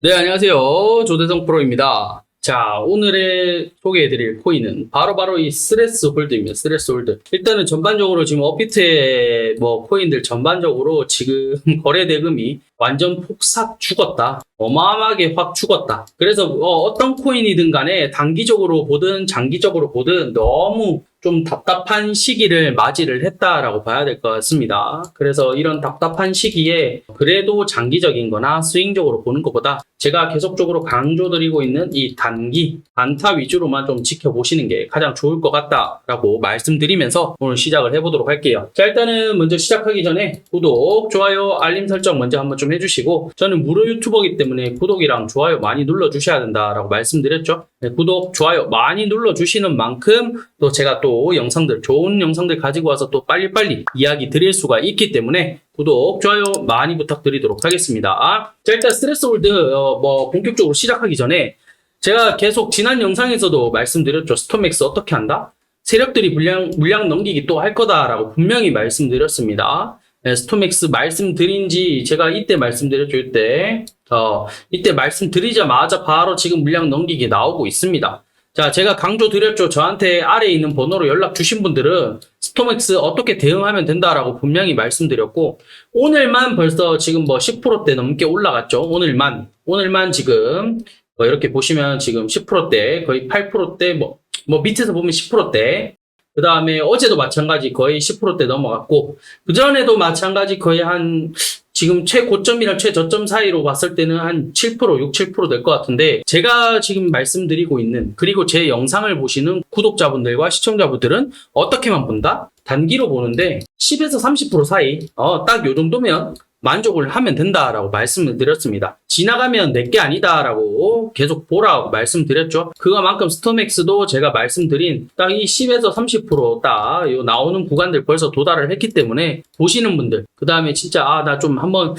네, 안녕하세요. 조대성 프로입니다. 자, 오늘의 소개해드릴 코인은 바로 바로 이 스트레스 홀드입니다. 스트레스 홀드. 일단은 전반적으로 지금 업비트의 뭐 코인들 전반적으로 지금 거래 대금이 완전 폭삭 죽었다. 어마어마하게 확 죽었다. 그래서 어, 떤 코인이든 간에 단기적으로 보든 장기적으로 보든 너무 좀 답답한 시기를 맞이를 했다라고 봐야 될 것 같습니다. 그래서 이런 답답한 시기에 그래도 장기적인 거나 스윙적으로 보는 것보다 제가 계속적으로 강조드리고 있는 이 단기, 단타 위주로만 좀 지켜보시는 게 가장 좋을 것 같다라고 말씀드리면서 오늘 시작을 해보도록 할게요. 자, 일단은 먼저 시작하기 전에 구독, 좋아요, 알림 설정 먼저 한번 좀 해주시고 저는 무료 유튜버이기 때문에 구독이랑 좋아요 많이 눌러주셔야 된다라고 말씀드렸죠. 네, 구독, 좋아요 많이 눌러주시는 만큼 또 제가 또 영상들, 좋은 영상들 가지고 와서 또 빨리빨리 이야기 드릴 수가 있기 때문에 구독, 좋아요 많이 부탁드리도록 하겠습니다. 자, 일단 스트레스 홀드, 어, 뭐, 본격적으로 시작하기 전에 제가 계속 지난 영상에서도 말씀드렸죠. 스톰맥스 어떻게 한다? 세력들이 물량, 물량 넘기기 또 할 거다라고 분명히 말씀드렸습니다. 네, 스톰맥스 말씀드린 지 제가 이때 말씀드렸죠. 이때. 어, 이때 말씀드리자마자 바로 지금 물량 넘기기 나오고 있습니다. 자, 제가 강조 드렸죠. 저한테 아래에 있는 번호로 연락 주신 분들은 스톰엑스 어떻게 대응하면 된다라고 분명히 말씀드렸고, 오늘만 벌써 지금 뭐 10%대 넘게 올라갔죠. 오늘만. 오늘만 지금, 뭐 이렇게 보시면 지금 10%대, 거의 8%대, 뭐, 뭐 밑에서 보면 10%대, 그 다음에 어제도 마찬가지 거의 10%대 넘어갔고, 그 전에도 마찬가지 거의 한, 지금 최고점이랑 최저점 사이로 봤을 때는 한 7%, 6, 7%될 것 같은데 제가 지금 말씀드리고 있는 그리고 제 영상을 보시는 구독자분들과 시청자분들은 어떻게만 본다? 단기로 보는데 10에서 30% 사이 어, 딱 요 정도면 만족을 하면 된다라고 말씀을 드렸습니다. 지나가면 내게 아니다라고 계속 보라고 말씀드렸죠. 그거만큼 스톰엑스도 제가 말씀드린 딱 이 10에서 30%딱 나오는 구간들 벌써 도달을 했기 때문에 보시는 분들 그 다음에 진짜 아 나 좀 한번 하,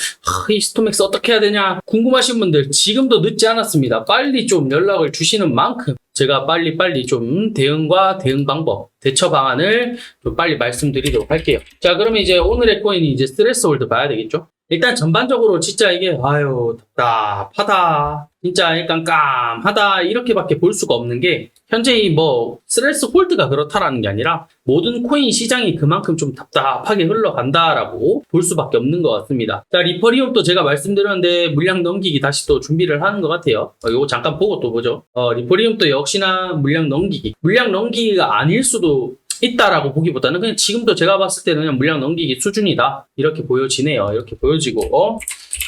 이 스톰엑스 어떻게 해야 되냐 궁금하신 분들 지금도 늦지 않았습니다. 빨리 좀 연락을 주시는 만큼 제가 빨리빨리 좀 대응과 대응 방법, 대처 방안을 좀 빨리 말씀드리도록 할게요. 자, 그러면 이제 오늘의 코인이 이제 스트레스 홀드 봐야 되겠죠? 일단 전반적으로 진짜 이게, 아유, 답답하다. 진짜 깜깜하다. 이렇게밖에 볼 수가 없는 게, 현재 이 뭐, 스트레스 홀드가 그렇다라는 게 아니라, 모든 코인 시장이 그만큼 좀 답답하게 흘러간다라고 볼 수밖에 없는 것 같습니다. 자, 리퍼리움도 제가 말씀드렸는데, 물량 넘기기 다시 또 준비를 하는 것 같아요. 어, 요거 잠깐 보고 또 보죠. 어, 리퍼리움도 역시나 물량 넘기기. 물량 넘기기가 아닐 수도 있다라고 보기보다는 그냥 지금도 제가 봤을 때는 그냥 물량 넘기기 수준이다. 이렇게 보여지네요. 이렇게 보여지고, 어?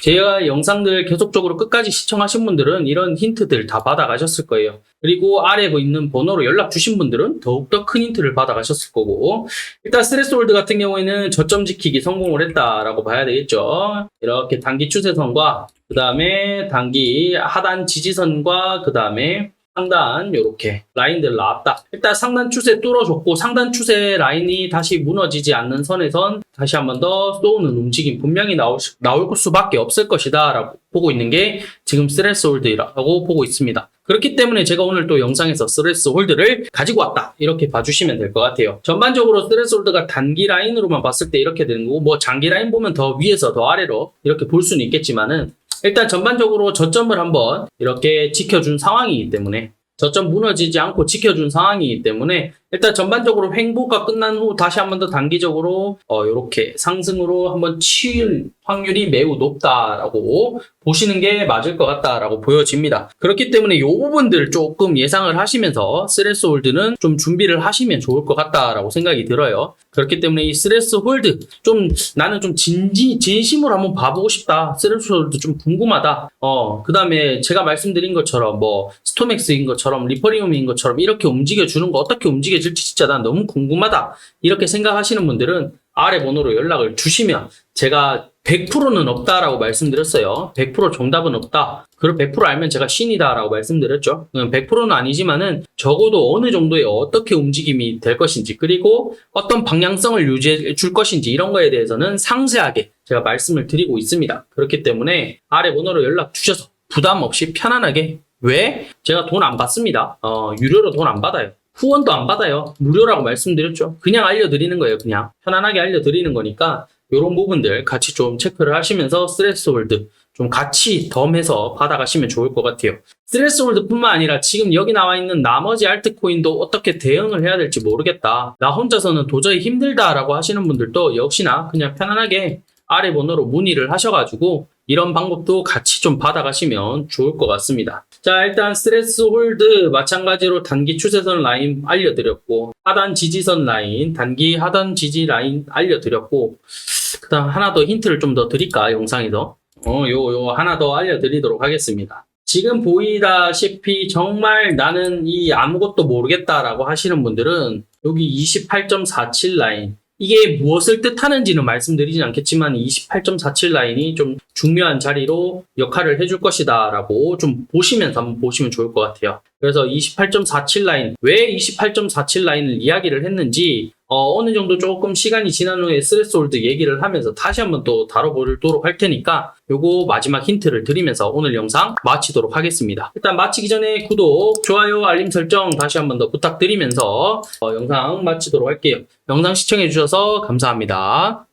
제가 영상들 계속적으로 끝까지 시청하신 분들은 이런 힌트들 다 받아가셨을 거예요. 그리고 아래 있는 번호로 연락 주신 분들은 더욱더 큰 힌트를 받아가셨을 거고, 일단 스트레스 홀드 같은 경우에는 저점 지키기 성공을 했다라고 봐야 되겠죠. 이렇게 단기 추세선과, 그 다음에 단기 하단 지지선과, 그 다음에 상단 요렇게 라인들 나왔다. 일단 상단 추세 뚫어줬고 상단 추세 라인이 다시 무너지지 않는 선에선 다시 한 번 더 쏘는 움직임 분명히 나올, 수- 나올 수밖에 없을 것이다 라고 보고 있는 게 지금 스트레스 홀드라고 보고 있습니다. 그렇기 때문에 제가 오늘 또 영상에서 스트레스 홀드를 가지고 왔다 이렇게 봐주시면 될 것 같아요. 전반적으로 스트레스 홀드가 단기 라인으로만 봤을 때 이렇게 되는 거고 뭐 장기 라인 보면 더 위에서 더 아래로 이렇게 볼 수는 있겠지만은 일단 전반적으로 저점을 한번 이렇게 지켜준 상황이기 때문에 저점 무너지지 않고 지켜준 상황이기 때문에 일단 전반적으로 횡보가 끝난 후 다시 한번 더 단기적으로 어 이렇게 상승으로 한번 치일 확률이 매우 높다라고 보시는 게 맞을 것 같다라고 보여집니다. 그렇기 때문에 이 부분들 조금 예상을 하시면서 스트레스 홀드는 좀 준비를 하시면 좋을 것 같다라고 생각이 들어요. 그렇기 때문에 이 스트레스 홀드 좀 나는 좀 진지 진심으로 한번 봐보고 싶다. 스트레스 홀드 좀 궁금하다. 어 그 다음에 제가 말씀드린 것처럼 뭐 스톰엑스인 것처럼 리퍼리움인 것처럼 이렇게 움직여 주는 거 어떻게 움직여 질지 진짜 난 너무 궁금하다. 이렇게 생각하시는 분들은 아래 번호로 연락을 주시면 제가 100%는 없다라고 말씀드렸어요. 100% 정답은 없다. 그럼 100% 알면 제가 신이다라고 말씀드렸죠. 100%는 아니지만은 적어도 어느 정도의 어떻게 움직임이 될 것인지 그리고 어떤 방향성을 유지해 줄 것인지 이런 거에 대해서는 상세하게 제가 말씀을 드리고 있습니다. 그렇기 때문에 아래 번호로 연락 주셔서 부담 없이 편안하게 왜? 제가 돈 안 받습니다. 어, 유료로 돈 안 받아요. 후원도 안 받아요. 무료라고 말씀드렸죠. 그냥 알려드리는 거예요. 그냥 편안하게 알려드리는 거니까 이런 부분들 같이 좀 체크를 하시면서 스트레스 홀드 좀 같이 덤해서 받아가시면 좋을 것 같아요. 스트레스홀드뿐만 아니라 지금 여기 나와 있는 나머지 알트코인도 어떻게 대응을 해야 될지 모르겠다. 나 혼자서는 도저히 힘들다라고 하시는 분들도 역시나 그냥 편안하게 아래 번호로 문의를 하셔가지고 이런 방법도 같이 좀 받아가시면 좋을 것 같습니다. 자, 일단 스트레스 홀드 마찬가지로 단기 추세선 라인 알려드렸고 하단 지지선 라인, 단기 하단 지지 라인 알려드렸고 그 다음 하나 더 힌트를 좀 더 드릴까 영상에서 어, 요, 요 하나 더 알려드리도록 하겠습니다. 지금 보이다시피 정말 나는 이 아무것도 모르겠다라고 하시는 분들은 여기 28.47 라인 이게 무엇을 뜻하는지는 말씀드리진 않겠지만 28.47 라인이 좀 중요한 자리로 역할을 해줄 것이다 라고 좀 보시면서 한번 보시면 좋을 것 같아요. 그래서 28.47 라인, 왜 28.47 라인을 이야기를 했는지 어, 느 정도 조금 시간이 지난 후에 스트레스홀드 얘기를 하면서 다시 한번 또 다뤄보도록 할 테니까 요거 마지막 힌트를 드리면서 오늘 영상 마치도록 하겠습니다. 일단 마치기 전에 구독, 좋아요, 알림 설정 다시 한번 더 부탁드리면서 어, 영상 마치도록 할게요. 영상 시청해주셔서 감사합니다.